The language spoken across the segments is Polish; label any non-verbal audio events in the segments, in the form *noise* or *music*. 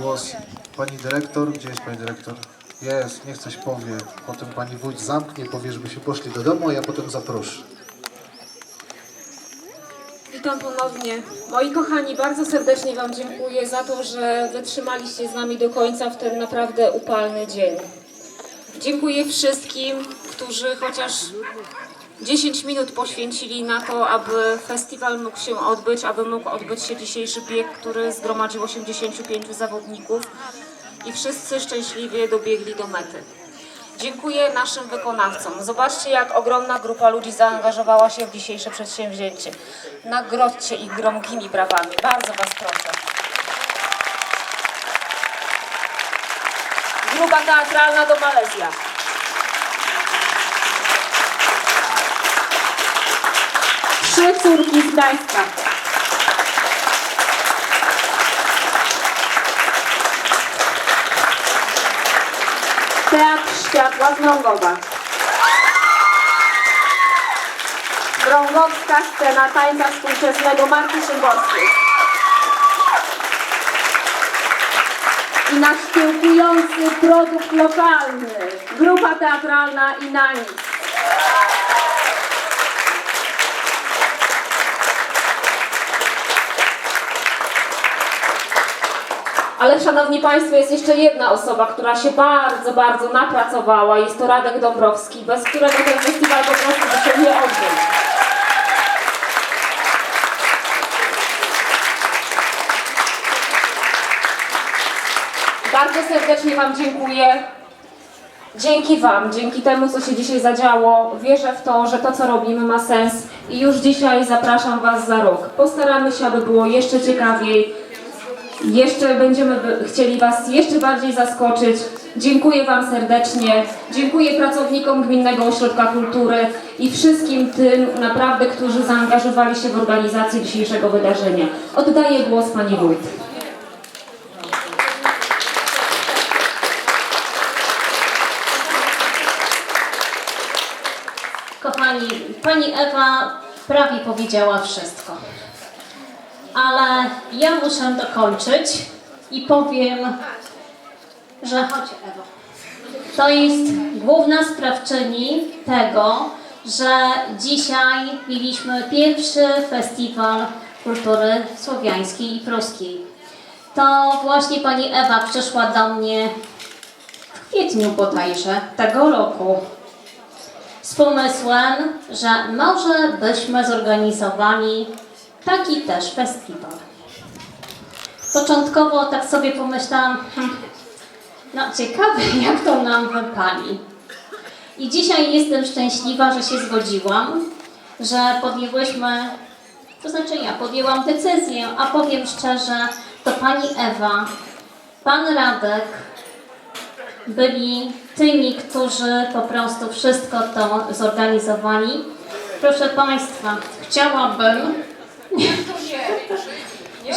głos pani dyrektor. Gdzie jest pani dyrektor? Jest, niech coś powie. Potem pani wójt zamknie, powie, żeby się poszli do domu, a ja potem zaproszę. Witam ponownie. Moi kochani, bardzo serdecznie Wam dziękuję za to, że wytrzymaliście z nami do końca w ten naprawdę upalny dzień. Dziękuję wszystkim, którzy chociaż 10 minut poświęcili na to, aby festiwal mógł się odbyć, aby mógł odbyć się dzisiejszy bieg, który zgromadził 85 zawodników i wszyscy szczęśliwie dobiegli do mety. Dziękuję naszym wykonawcom. Zobaczcie, jak ogromna grupa ludzi zaangażowała się w dzisiejsze przedsięwzięcie. Nagrodźcie ich gromkimi brawami. Bardzo Was proszę. Grupa teatralna do Malezja. Trzy córki z Gdańska. Teatr Światła z Mrągowa. Mrągowska scena tańca współczesnego Marty Szymborskiej. I nasz kiełkujący produkt lokalny. Grupa teatralna Inanis. Ale szanowni Państwo, jest jeszcze jedna osoba, która się bardzo, bardzo napracowała. Jest to Radek Dąbrowski, bez którego ten festiwal po prostu by się nie odbył. Bardzo serdecznie Wam dziękuję. Dzięki Wam, dzięki temu, co się dzisiaj zadziało, wierzę w to, że to, co robimy, ma sens i już dzisiaj zapraszam Was za rok. Postaramy się, aby było jeszcze ciekawiej. Jeszcze będziemy chcieli Was jeszcze bardziej zaskoczyć. Dziękuję Wam serdecznie. Dziękuję pracownikom Gminnego Ośrodka Kultury i wszystkim tym naprawdę, którzy zaangażowali się w organizację dzisiejszego wydarzenia. Oddaję głos Pani Wójt. Kochani, pani Ewa prawie powiedziała wszystko. Ale ja muszę dokończyć i powiem, że chodź Ewo. To jest główna sprawczyni tego, że dzisiaj mieliśmy pierwszy festiwal kultury słowiańskiej i pruskiej. To właśnie pani Ewa przyszła do mnie w kwietniu bodajże tego roku z pomysłem, że może byśmy zorganizowali taki też festiwal. Początkowo tak sobie pomyślałam, hmm, no ciekawe *laughs* jak to nam wypali. I dzisiaj jestem szczęśliwa, że się zgodziłam, że podjęłyśmy, to znaczy ja podjęłam decyzję, a powiem szczerze, to pani Ewa, pan Radek, byli tymi, którzy po prostu wszystko to zorganizowali. Proszę Państwa, chciałabym,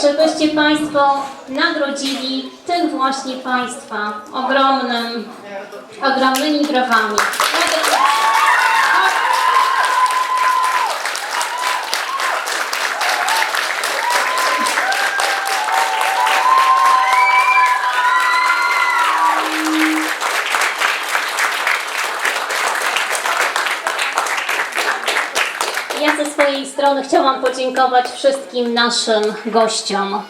żebyście Państwo nagrodzili tych właśnie Państwa ogromnym, ogromnymi brawami. Ja ze swojej strony chciałam podziękować wszystkim naszym gościom,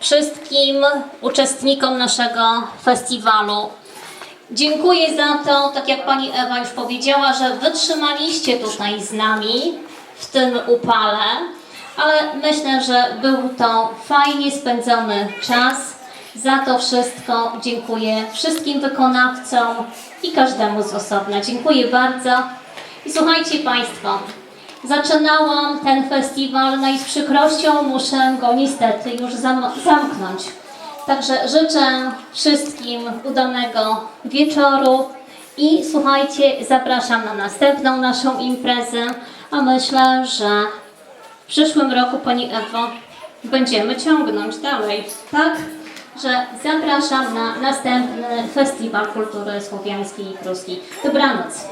wszystkim uczestnikom naszego festiwalu. Dziękuję za to, tak jak pani Ewa już powiedziała, że wytrzymaliście tutaj z nami w tym upale, ale myślę, że był to fajnie spędzony czas. Za to wszystko dziękuję wszystkim wykonawcom i każdemu z osobna. Dziękuję bardzo. I słuchajcie Państwo, Zaczynałam ten festiwal, no i z przykrością muszę go niestety już zam zamknąć. Także życzę wszystkim udanego wieczoru i słuchajcie, zapraszam na następną naszą imprezę, a myślę, że w przyszłym roku, Pani Ewo, będziemy ciągnąć dalej, tak? Że zapraszam na następny Festiwal Kultury Słowiańskiej i Pruskiej. Dobranoc.